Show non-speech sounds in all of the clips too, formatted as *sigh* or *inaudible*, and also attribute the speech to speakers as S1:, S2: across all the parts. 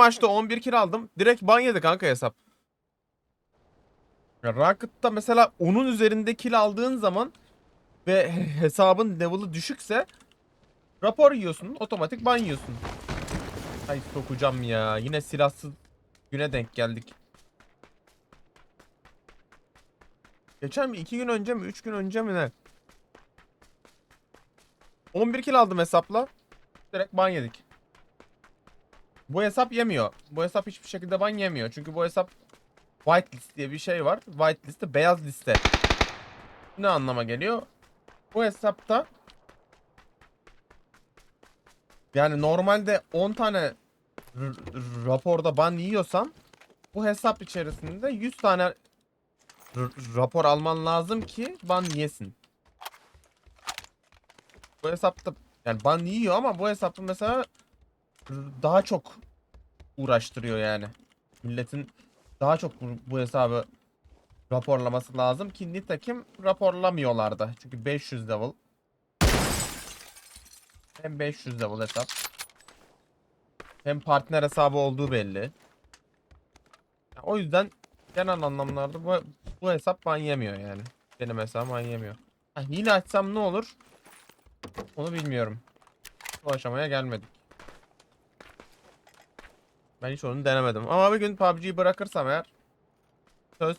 S1: maçta 11 kill aldım. Direkt ban yedi kanka hesap. Ya Ranked'da mesela onun üzerinde kill aldığın zaman ve hesabın level'ı düşükse rapor yiyorsun. Otomatik ban yiyorsun. Ay sokacağım ya. Yine silahsız güne denk geldik. Geçen mi? 2 gün önce mi? 3 gün önce mi ne? 11 kill aldım hesapla. Direkt ban yedik. Bu hesap yemiyor. Bu hesap hiçbir şekilde ban yemiyor. Çünkü bu hesap whitelist diye bir şey var. Whitelist de beyaz liste. Ne anlama geliyor? Bu hesapta yani normalde 10 tane raporda ban yiyorsan bu hesap içerisinde 100 tane rapor alman lazım ki ban yesin. Bu hesapta yani ban yiyor ama bu hesapta mesela daha çok uğraştırıyor yani. Milletin daha çok bu, bu hesabı raporlaması lazım ki nitekim raporlamıyorlar da. Çünkü 500 level. Hem 500 level hesap. Hem partner hesabı olduğu belli. O yüzden genel anlamlarda bu, bu hesap ban yemiyor yani. Benim hesabım ban yemiyor. Ha, hile açsam ne olur? Onu bilmiyorum. Bu aşamaya gelmedik. Ben hiç onu denemedim. Ama bir gün PUBG'yi bırakırsam eğer söz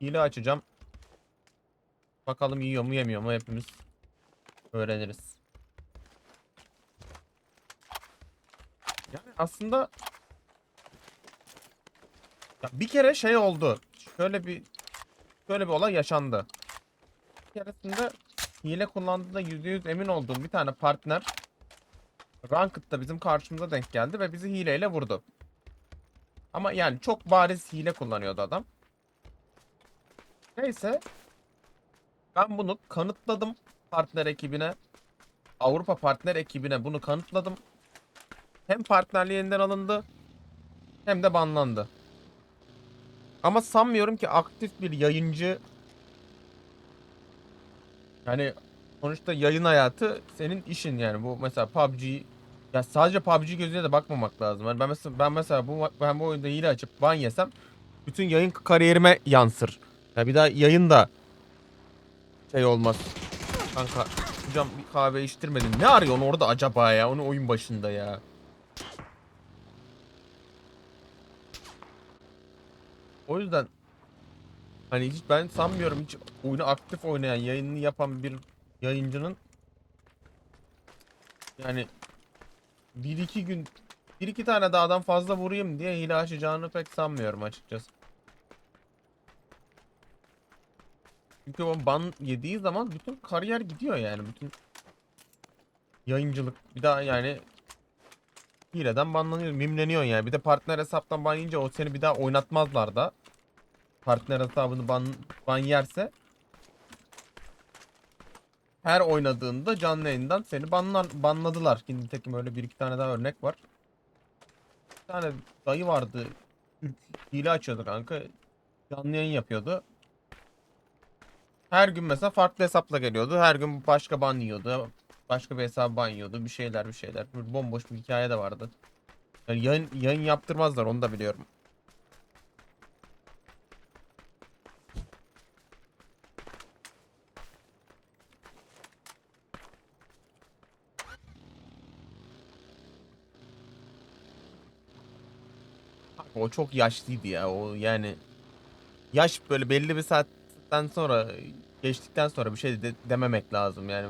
S1: hile açacağım. Bakalım yiyor mu yemiyor mu hepimiz öğreniriz. Yani aslında ya bir kere şey oldu. Şöyle bir şöyle bir olay yaşandı. Bir keresinde hile kullandığında %100 emin olduğum bir tane partner Ranked'da bizim karşımıza denk geldi ve bizi hileyle vurdu. Ama yani çok bariz hile kullanıyordu adam. Neyse. Ben bunu kanıtladım partner ekibine. Avrupa partner ekibine bunu kanıtladım. Hem partnerliği yeniden alındı hem de banlandı. Ama sanmıyorum ki aktif bir yayıncı yani sonuçta yayın hayatı senin işin yani bu mesela PUBG ya sadece PUBG gözüyle de bakmamak lazım. Yani ben mesela ben mesela bu ben bu oyunda hile açıp ban yesem bütün yayın kariyerime yansır. Ya bir daha yayın da şey olmaz. Kanka hocam bir kahve içtirmedin. Ne arıyorsun orada acaba ya? Onu oyun başında ya. O yüzden hani hiç ben sanmıyorum hiç oyunu aktif oynayan, yayınını yapan bir yayıncının yani bir iki gün bir iki tane dağdan fazla vurayım diye hile açacağını pek sanmıyorum açıkçası. Çünkü o ban yediği zaman bütün kariyer gidiyor yani bütün yayıncılık bir daha yani hileden banlanıyor, mimleniyor yani. Bir de partner hesaptan ban o seni bir daha oynatmazlar da. Partner hesabını ban, ban yerse her oynadığında canlı yayından seni banlar, banladılar. Şimdi tekim öyle bir iki tane daha örnek var. Bir tane dayı vardı. Hile açıyordu kanka. Canlı yayın yapıyordu. Her gün mesela farklı hesapla geliyordu. Her gün başka ban yiyordu. Başka bir hesap ban yiyordu. Bir şeyler bir şeyler. Böyle bomboş bir hikaye de vardı. Yani yayın, yayın yaptırmazlar onu da biliyorum. O çok yaşlıydı ya. O yani yaş böyle belli bir saatten sonra geçtikten sonra bir şey de dememek lazım yani.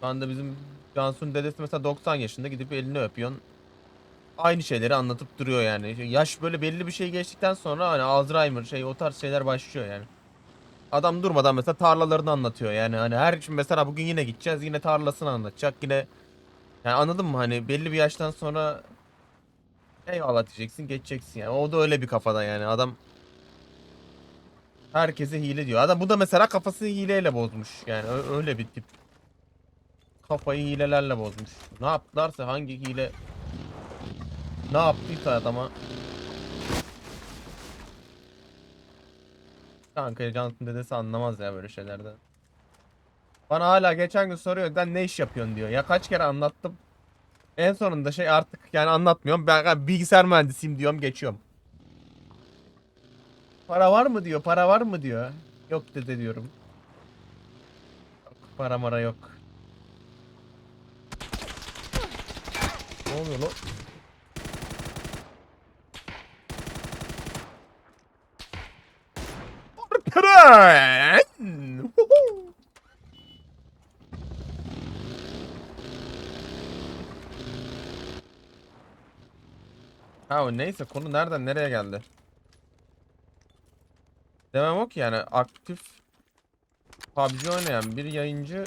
S1: Şu anda bizim Cansu'nun dedesi mesela 90 yaşında gidip elini öpüyorsun. Aynı şeyleri anlatıp duruyor yani. Yaş böyle belli bir şey geçtikten sonra hani Alzheimer şey o tarz şeyler başlıyor yani. Adam durmadan mesela tarlalarını anlatıyor yani. Hani her şimdi mesela bugün yine gideceğiz yine tarlasını anlatacak yine yani anladın mı hani belli bir yaştan sonra eyvallah diyeceksin geçeceksin yani. O da öyle bir kafada yani adam herkese hile diyor. Adam bu da mesela kafasını hileyle bozmuş yani öyle bir tip. Kafayı hilelerle bozmuş. Ne yaptılarsa hangi hile ne yaptıysa adama Kanka Johnson dedesi anlamaz ya böyle şeylerden. Bana hala geçen gün soruyor sen ne iş yapıyorsun diyor. Ya kaç kere anlattım. En sonunda şey artık yani anlatmıyorum. Ben bilgisayar mühendisiyim diyorum geçiyorum. Para var mı diyor. Para var mı diyor. Yok dede diyorum. Yok, para mara yok. Ne oluyor lan? Tren! Ha o neyse konu nereden nereye geldi? Demem o ki yani aktif PUBG oynayan bir yayıncı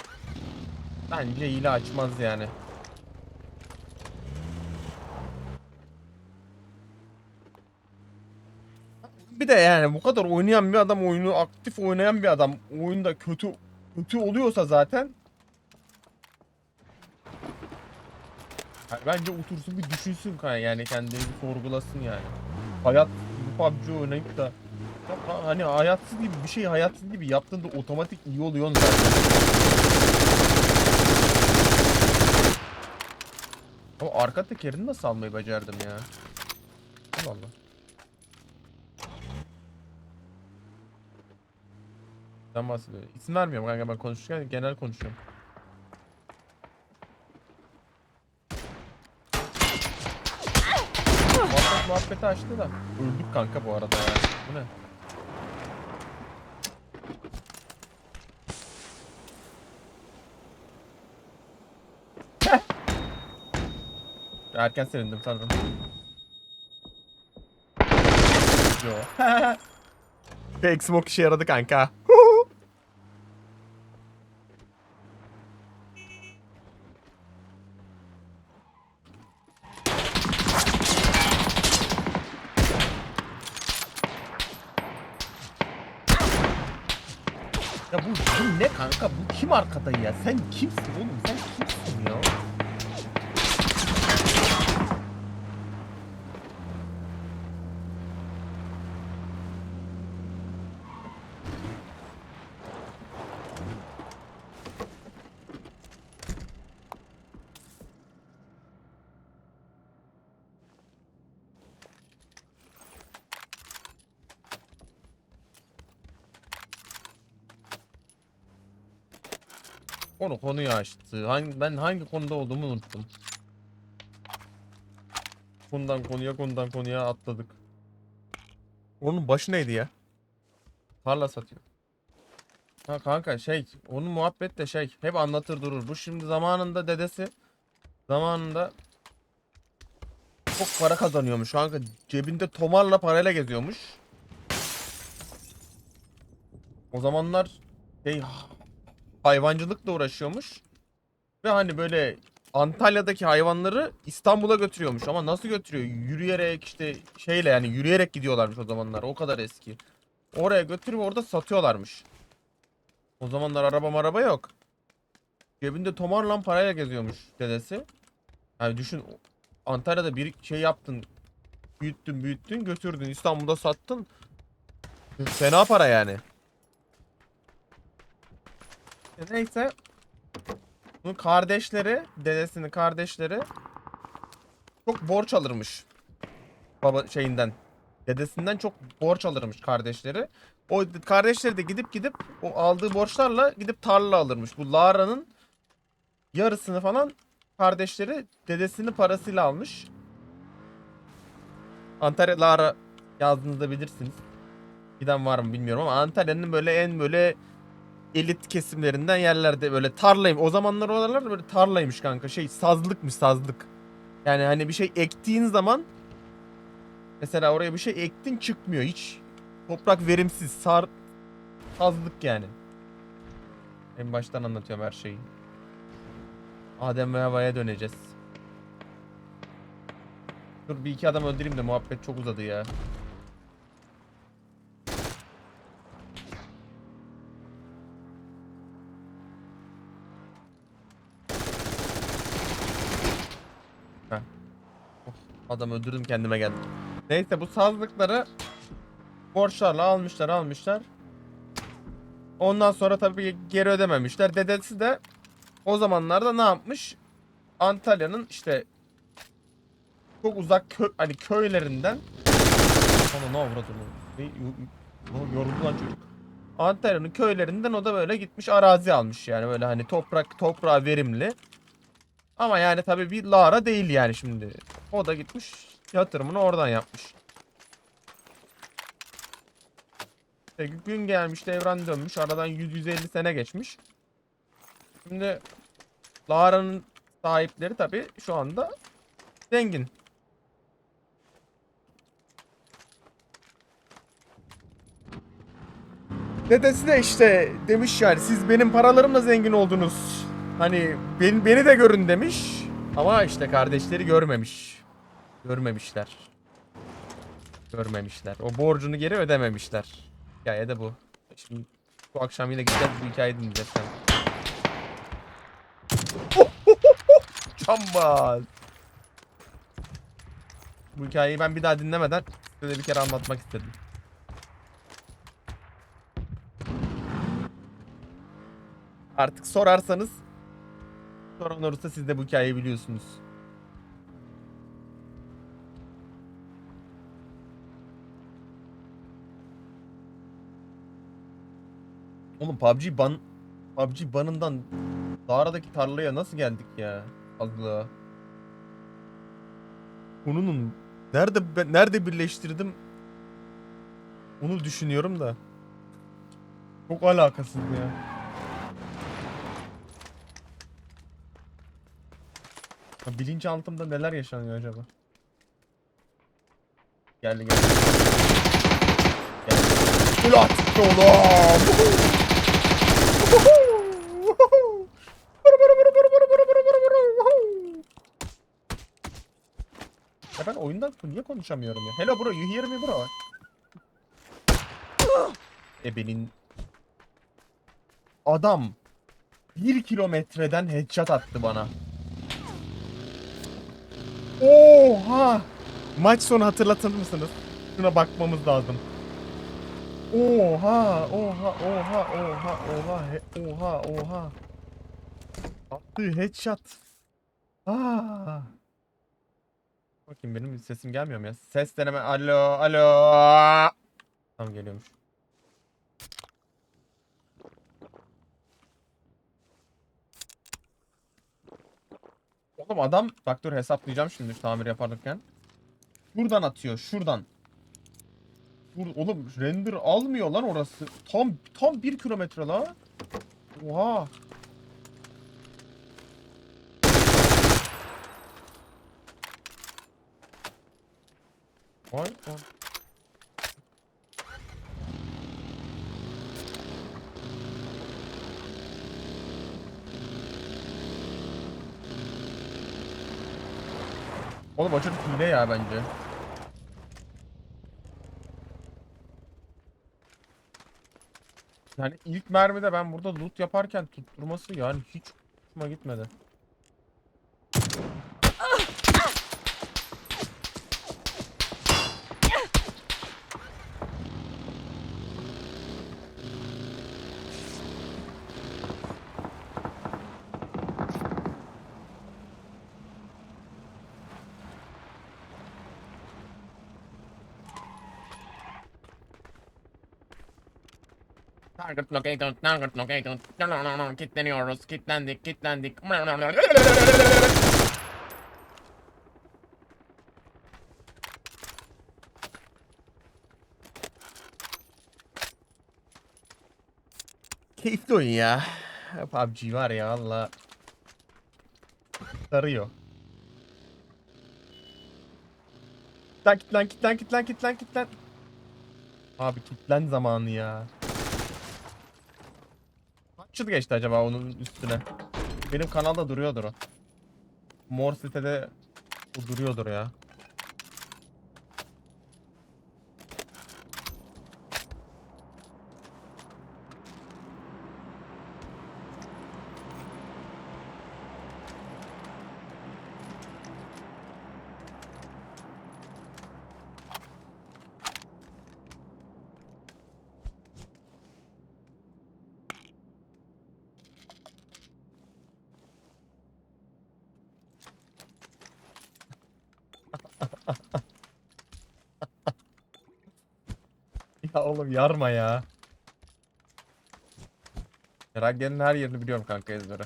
S1: bence hile açmaz yani. Bir de yani bu kadar oynayan bir adam oyunu aktif oynayan bir adam oyunda kötü kötü oluyorsa zaten Bence otursun bir düşünsün kanka yani kendini bir sorgulasın yani. Hayat bu PUBG oynayıp da hani hayatsız gibi bir şey hayatsız gibi yaptığında otomatik iyi oluyorsun zaten. Ama arka tekerini nasıl almayı becerdim ya? Allah Allah. Ben bahsediyorum. İsim vermiyorum kanka ben konuşurken genel konuşuyorum. Muhabbet muhabbeti açtı da. Öldük kanka bu arada ya. Bu ne? Erken sevindim sanırım. Yo. *laughs* Fake smoke işe yaradı kanka. Ya bu, bu ne kanka? Bu kim arkada ya? Sen kimsin oğlum? Sen kimsin ya? Onu konuyu açtı. Hangi, ben hangi konuda olduğumu unuttum. Konudan konuya konudan konuya atladık. Onun başı neydi ya? Tarla satıyor. Ha kanka şey onun muhabbet de şey hep anlatır durur. Bu şimdi zamanında dedesi zamanında çok para kazanıyormuş kanka. Cebinde tomarla parayla geziyormuş. O zamanlar şey hayvancılıkla uğraşıyormuş. Ve hani böyle Antalya'daki hayvanları İstanbul'a götürüyormuş ama nasıl götürüyor? Yürüyerek işte şeyle yani yürüyerek gidiyorlarmış o zamanlar. O kadar eski. Oraya götürüp orada satıyorlarmış. O zamanlar araba maraba yok. Cebinde tomarla parayla geziyormuş dedesi. Yani düşün Antalya'da bir şey yaptın. Büyüttün büyüttün götürdün İstanbul'da sattın. Fena para yani. Neyse. Bunun kardeşleri, dedesinin kardeşleri çok borç alırmış. Baba şeyinden. Dedesinden çok borç alırmış kardeşleri. O kardeşleri de gidip gidip o aldığı borçlarla gidip tarla alırmış. Bu Lara'nın yarısını falan kardeşleri dedesinin parasıyla almış. Antalya Lara yazdığınızda bilirsiniz. Giden var mı bilmiyorum ama Antalya'nın böyle en böyle elit kesimlerinden yerlerde böyle tarlayım. O zamanlar oralar böyle tarlaymış kanka. Şey sazlıkmış sazlık. Yani hani bir şey ektiğin zaman mesela oraya bir şey ektin çıkmıyor hiç. Toprak verimsiz. Sar sazlık yani. En baştan anlatıyorum her şeyi. Adem ve Hava'ya döneceğiz. Dur bir iki adam öldüreyim de muhabbet çok uzadı ya. Adam öldürdüm kendime geldim. Neyse bu sazlıkları borçlarla almışlar almışlar. Ondan sonra tabii geri ödememişler. Dedesi de o zamanlarda ne yapmış? Antalya'nın işte çok uzak kö hani köylerinden Ana ne avradı yo- Yoruldu lan çocuk. Antalya'nın köylerinden o da böyle gitmiş arazi almış yani böyle hani toprak toprağı verimli. Ama yani tabii bir Lara değil yani şimdi. O da gitmiş yatırımını oradan yapmış. İşte gün gelmiş devran dönmüş aradan 100-150 sene geçmiş. Şimdi Lara'nın sahipleri tabii şu anda zengin. Dedesi de işte demiş yani siz benim paralarımla zengin oldunuz. Hani beni, beni de görün demiş. Ama işte kardeşleri görmemiş. Görmemişler. Görmemişler. O borcunu geri ödememişler. Hikaye de bu. Şimdi bu akşam yine gideceğiz bu hikayeyi dinleyeceğiz sen. *laughs* Bu hikayeyi ben bir daha dinlemeden size bir kere anlatmak istedim. Artık sorarsanız soran olursa siz de bu hikayeyi biliyorsunuz. Oğlum PUBG ban PUBG banından Dağra'daki tarlaya nasıl geldik ya? Allah. Konunun nerede ben- nerede birleştirdim? Onu düşünüyorum da. Çok alakasız ya. Ya bilinçaltımda neler yaşanıyor acaba? Geldi geldi. Geldi. Ulan oğlum. Ya ben oyundan niye konuşamıyorum ya? Hello bro, you hear me bro? Ebenin Adam bir kilometreden headshot attı bana. Oha! Maç sonu hatırlatır mısınız? Şuna bakmamız lazım. Oha! Oha! Oha! Oha! Oha! Oha! Oha! Attığı headshot. Aa! Bakayım benim sesim gelmiyor mu ya? Ses deneme. Alo, alo. Tamam geliyormuş. Oğlum adam bak dur hesaplayacağım şimdi tamir yaparken. Şuradan atıyor, şuradan. Dur oğlum render almıyor lan orası. Tam tam 1 kilometre la. Oha. Vay vay. Oğlum o çocuk hile ya bence. Yani ilk mermide ben burada loot yaparken tutturması yani hiç hoşuma gitmedi. Target located, target located. Kilitleniyoruz. Kilitlendik, kilitlendik. Keyifli oyun ya. PUBG var ya valla. Sarıyor. Kitlen kitlen kitlen kitlen kitlen kitlen. Abi kitlen zamanı ya. Kaç yıl geçti acaba onun üstüne? Benim kanalda duruyordur o. Mor sitede o duruyordur ya. *laughs* ya oğlum yarma ya. Eragen'in her yerini biliyorum kanka ezbere.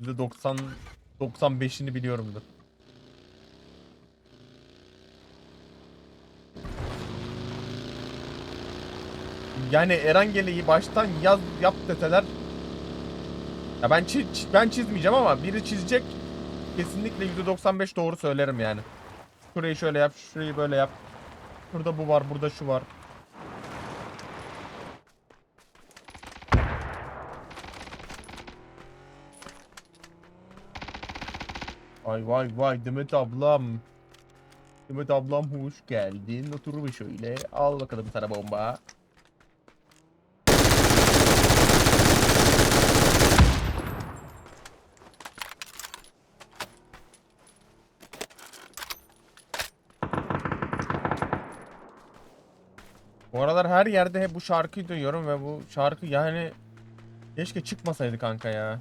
S1: %90 95'ini biliyorumdur. Yani Erangel'i baştan yaz yap deseler ya ben çi- ben çizmeyeceğim ama biri çizecek kesinlikle %95 doğru söylerim yani. Şurayı şöyle yap, şurayı böyle yap. Burada bu var, burada şu var. Vay vay vay Demet ablam. Demet ablam hoş geldin. Otur bir şöyle. Al bakalım sana bomba. Bu aralar her yerde hep bu şarkıyı duyuyorum ve bu şarkı yani keşke çıkmasaydı kanka ya.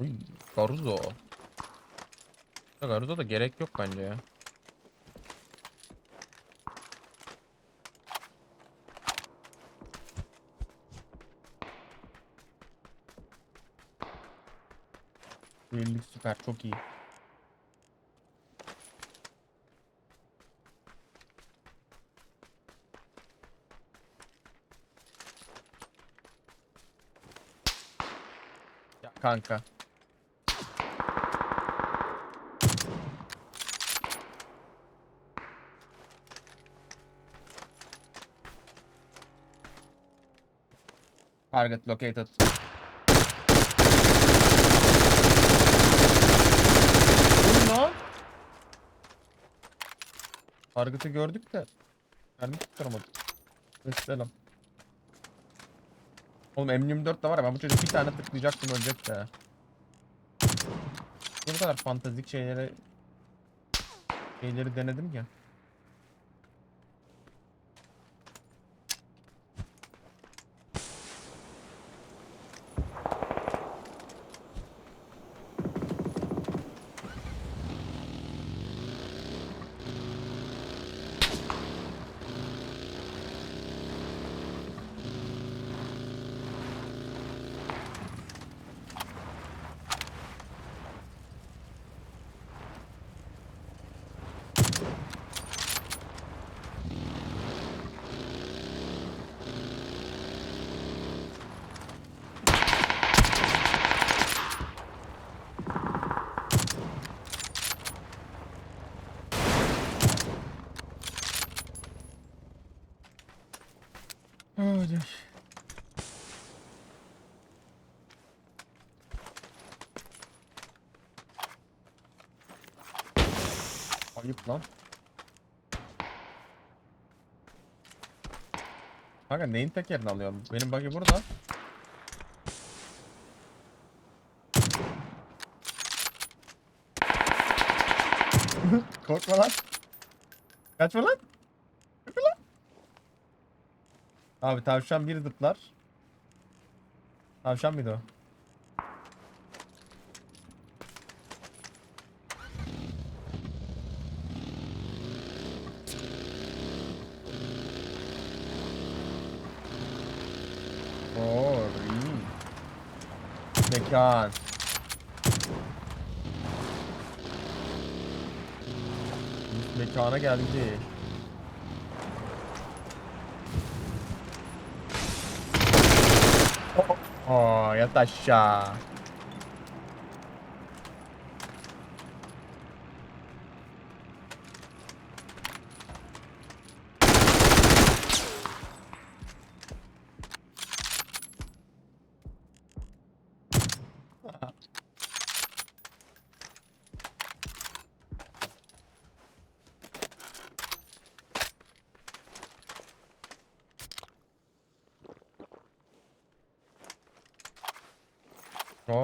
S1: Uy, Garuzo. Garuzo da gerek yok bence ya. Birlik süper çok iyi. Ya kanka. Target located. Vurun lan. Target'ı gördük de. Mermi tutturamadık. Selam. Oğlum M24 de var ya ben bu çocuk bir tane tıklayacaktım ölecek de. Bu kadar fantastik şeyleri şeyleri denedim ya. Hadi. Ayıp lan. Kanka neyin tekerini alıyorum? Benim buggy burada. *laughs* Korkma lan. Kaçma lan. Kaçma lan. Abi tavşan bir zıplar. Tavşan mıydı o? Oo, iyi. Biz Mekana geldi. Oh, yat aşağı.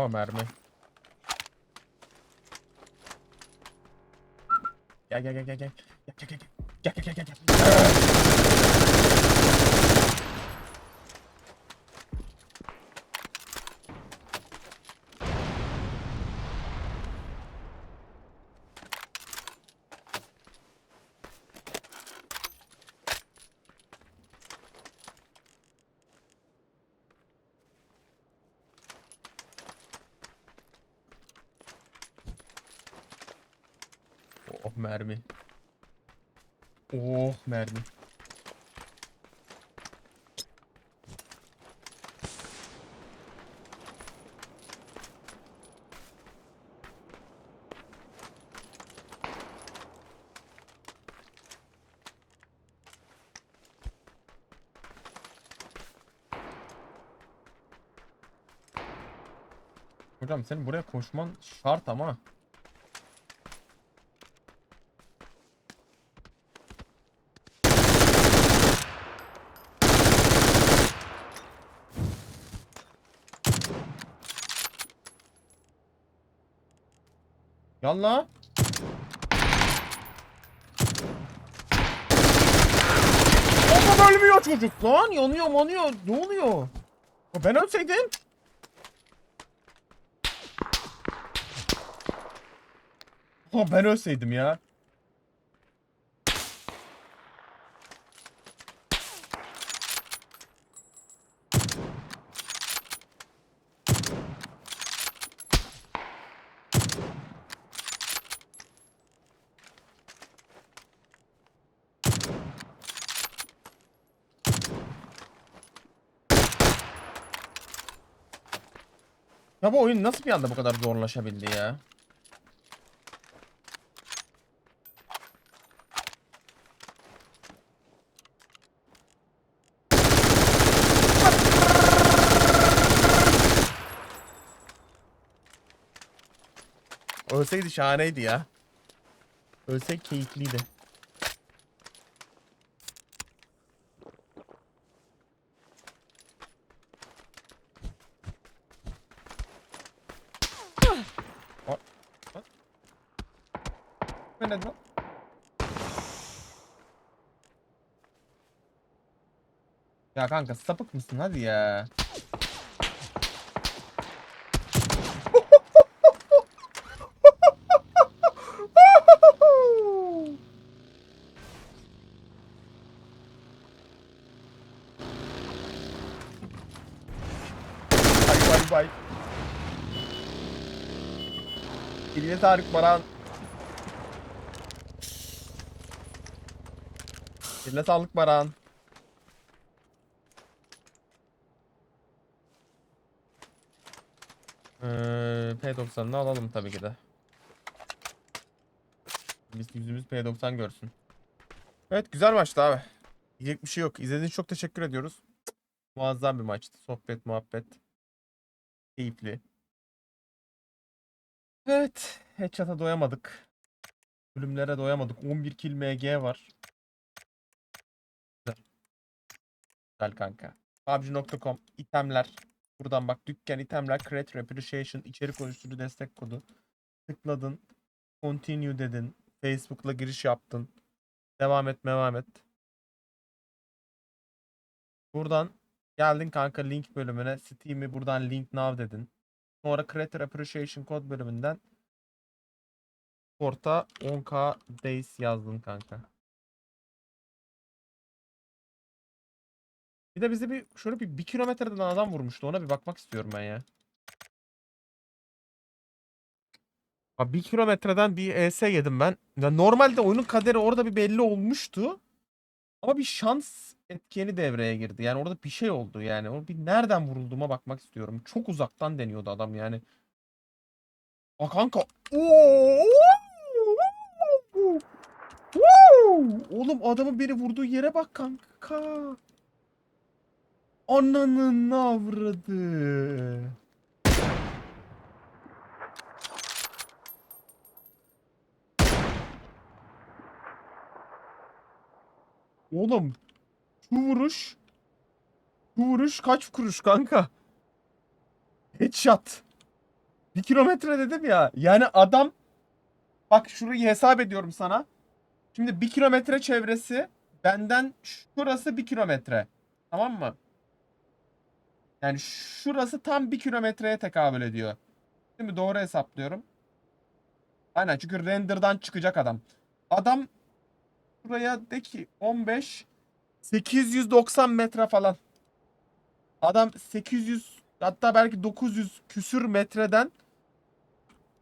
S1: Mermi. Gel gel gel gel gel. Gel gel gel. Gel gel gel gel. gel. Mermi. Oh mermi. Hocam senin buraya koşman şart ama. Yalla. Oğlum ölmüyor çocuk lan. Yanıyor manıyor. Ne oluyor? Ben ölseydim. Ben ölseydim ya. Ya bu oyun nasıl bir anda bu kadar zorlaşabildi ya? Ölseydi şahaneydi ya. Ölsek keyifliydi. Ya kanka sapık mısın hadi ya. Bay. Eline Tarık Baran. Eline sağlık Baran. P90'ını alalım tabii ki de. Biz yüzümüz P90 görsün. Evet güzel maçtı abi. Diyecek bir şey yok. İzlediğiniz çok teşekkür ediyoruz. Muazzam bir maçtı. Sohbet, muhabbet. Keyifli. Evet. Headshot'a doyamadık. Bölümlere doyamadık. 11 kill MG var. Güzel. Güzel kanka. PUBG.com itemler. Buradan bak dükkan itemler. Create Appreciation içerik oluşturu destek kodu. Tıkladın. Continue dedin. Facebook'la giriş yaptın. Devam et, devam et. Buradan geldin kanka link bölümüne. Steam'i buradan link now dedin. Sonra Creator Appreciation kod bölümünden Porta 10k days yazdın kanka. Bir de bize bir şöyle bir, bir kilometreden adam vurmuştu. Ona bir bakmak istiyorum ben ya. Abi bir kilometreden bir ES yedim ben. Ya normalde oyunun kaderi orada bir belli olmuştu. Ama bir şans etkeni devreye girdi. Yani orada bir şey oldu yani. O bir nereden vurulduğuma bakmak istiyorum. Çok uzaktan deniyordu adam yani. Aa kanka. Oğlum adamın beni vurduğu yere bak kanka. Ananın avradı. Oğlum şu vuruş şu vuruş kaç kuruş kanka? Headshot. Bir kilometre dedim ya. Yani adam bak şurayı hesap ediyorum sana. Şimdi bir kilometre çevresi benden şurası bir kilometre. Tamam mı? Yani şurası tam bir kilometreye tekabül ediyor. Şimdi doğru hesaplıyorum. Aynen çünkü render'dan çıkacak adam. Adam Buraya de ki 15 890 metre falan. Adam 800 hatta belki 900 küsür metreden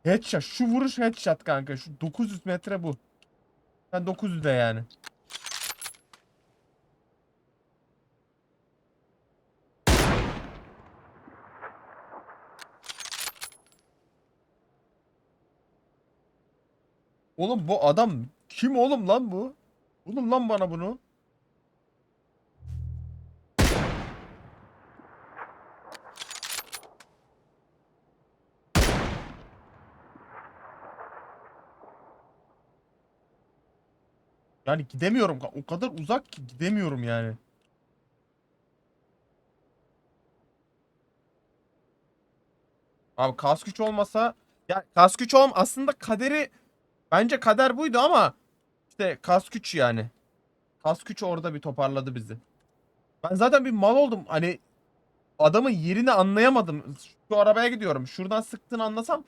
S1: headshot. Şu vuruş headshot kanka. Şu 900 metre bu. Ben 900 de yani. Oğlum bu adam kim oğlum lan bu? Oğlum lan bana bunu. Yani gidemiyorum. O kadar uzak ki gidemiyorum yani. Abi kask güç olmasa ya kask güç olm aslında kaderi bence kader buydu ama işte kask güç yani. Kask güç orada bir toparladı bizi. Ben zaten bir mal oldum. Hani adamın yerini anlayamadım. Şu arabaya gidiyorum. Şuradan sıktığını anlasam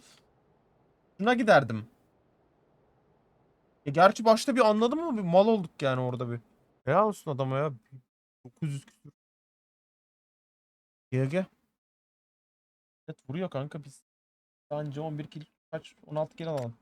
S1: şuna giderdim. E gerçi başta bir anladım ama bir mal olduk yani orada bir. Helal olsun adama ya. 900 küsür. GG. Evet vuruyor kanka biz. Bence 11 kill kaç 16 kill alalım.